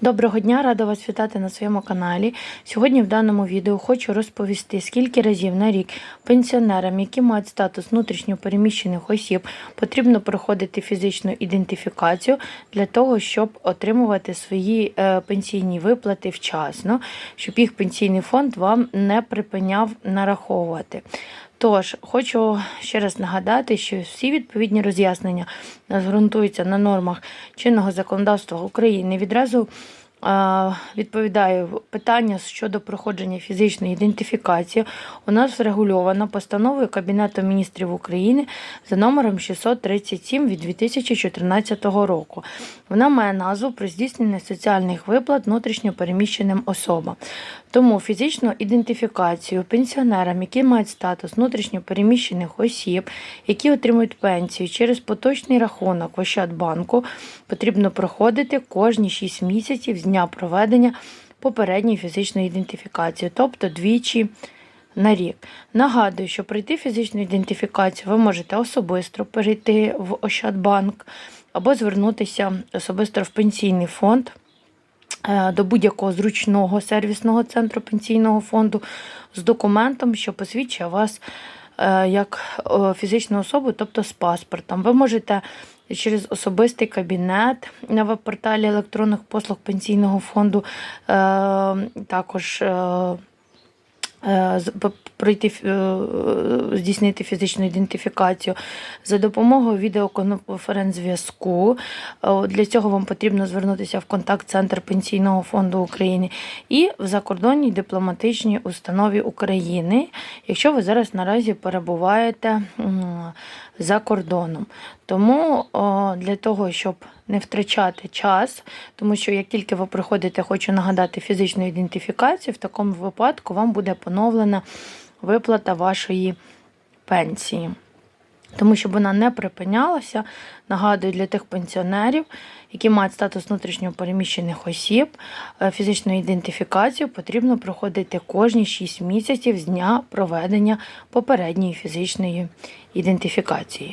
Доброго дня, рада вас вітати на своєму каналі. Сьогодні в даному відео хочу розповісти, скільки разів на рік пенсіонерам, які мають статус внутрішньопереміщених осіб, потрібно проходити фізичну ідентифікацію для того, щоб отримувати свої е, пенсійні виплати вчасно, щоб їх пенсійний фонд вам не припиняв нараховувати. Тож, хочу ще раз нагадати, що всі відповідні роз'яснення нас ґрунтуються на нормах чинного законодавства України. Відразу е, відповідаю питання щодо проходження фізичної ідентифікації. У нас врегульовано постановою Кабінету міністрів України за номером 637 від 2014 року. Вона має назву про здійснення соціальних виплат внутрішньопереміщеним особам. Тому фізичну ідентифікацію пенсіонерам, які мають статус внутрішньопереміщених осіб, які отримують пенсію через поточний рахунок в Ощадбанку, потрібно проходити кожні 6 місяців з дня проведення попередньої фізичної ідентифікації, тобто двічі на рік. Нагадую, що пройти фізичну ідентифікацію ви можете особисто перейти в Ощадбанк або звернутися особисто в пенсійний фонд е, до будь-якого зручного сервісного центру пенсійного фонду з документом, що посвідчує вас е, як фізичну особу, тобто з паспортом. Ви можете через особистий кабінет на веб-порталі електронних послуг пенсійного фонду е, також. Е, е, Пройти е, здійснити фізичну ідентифікацію за допомогою відеоконференц-зв'язку. Е, Для цього вам потрібно звернутися в контакт-центр Пенсійного фонду України і в закордонній дипломатичній установі України, якщо ви зараз наразі перебуваєте за кордоном. Тому для того, щоб не втрачати час, тому що як тільки ви приходите, хочу нагадати фізичну ідентифікацію, в такому випадку вам буде поновлена виплата вашої пенсії. Тому щоб вона не припинялася, нагадую для тих пенсіонерів, які мають статус внутрішньо переміщених осіб, е, фізичну ідентифікацію потрібно проходити кожні 6 місяців з дня проведення попередньої фізичної ідентифікації.